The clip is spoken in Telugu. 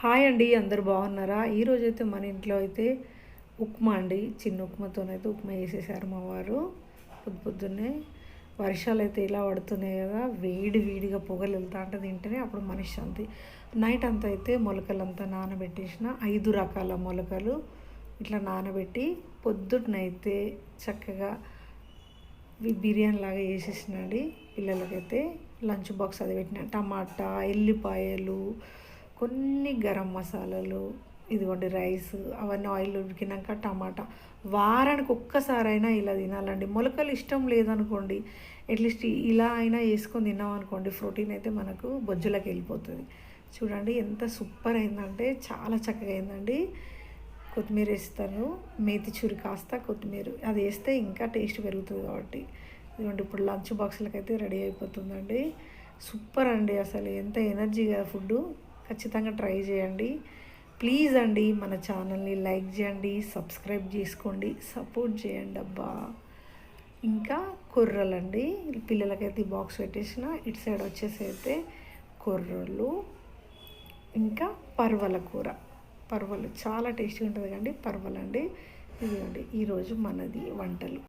హాయ్ అండి అందరు బాగున్నారా? ఈరోజైతే మన ఇంట్లో అయితే ఉప్మా అండి. చిన్న ఉప్మాతోనైతే ఉప్మా వేసేసారు మా వారు. పొద్దు పొద్దున్నే వర్షాలు అయితే ఇలా పడుతున్నాయి కదా వేడి వేడిగా పొగలు వెళ్తా అంటే తింటేనే అప్పుడు మనశ్శాంతి నైట్ అంతా అయితే మొలకలంతా నానబెట్టేసిన ఐదు రకాల మొలకలు ఇట్లా నానబెట్టి పొద్దున్నైతే చక్కగా బిర్యానీ లాగా వేసేసినండి పిల్లలకైతే లంచ్ బాక్స్ అది పెట్టిన. టమాటా ఎల్లిపాయలు కొన్ని గరం మసాలాలు ఇదిగోండి రైస్ అవన్నీ ఆయిల్ ఉడికినాక టమాటా. వారానికి ఒక్కసారైనా ఇలా తినాలండి. మొలకలు ఇష్టం లేదనుకోండి అట్లీస్ట్ ఇలా అయినా వేసుకొని తిన్నాం అనుకోండి ప్రోటీన్ అయితే మనకు బొజ్జులకు వెళ్ళిపోతుంది. చూడండి ఎంత సూపర్ అయిందంటే చాలా చక్కగా అయిందండి. కొత్తిమీర వేస్తాను. మేతి చురి కాస్త కొత్తిమీర. అది వేస్తే ఇంకా టేస్ట్ పెరుగుతుంది కాబట్టి. ఇదిగోండి ఇప్పుడు లంచ్ బాక్సులకు అయితే రెడీ అయిపోతుందండి. సూపర్ అండి అసలు. ఎంత ఎనర్జీగా ఫుడ్ ఖచ్చితంగా ట్రై చేయండి. ప్లీజ్ అండి మన ఛానల్ని లైక్ చేయండి సబ్స్క్రైబ్ చేసుకోండి సపోర్ట్ చేయండి అబ్బా. ఇంకా కొర్రలండి పిల్లలకైతే ఈ బాక్స్ పెట్టేసిన ఇటు సైడ్ వచ్చేసి అయితే కొర్రలు ఇంకా పర్వల కూర. పర్వలు చాలా టేస్టీగా ఉంటుంది కండి పర్వలండి. ఇదిగోండి ఈరోజు మనది వంటలు.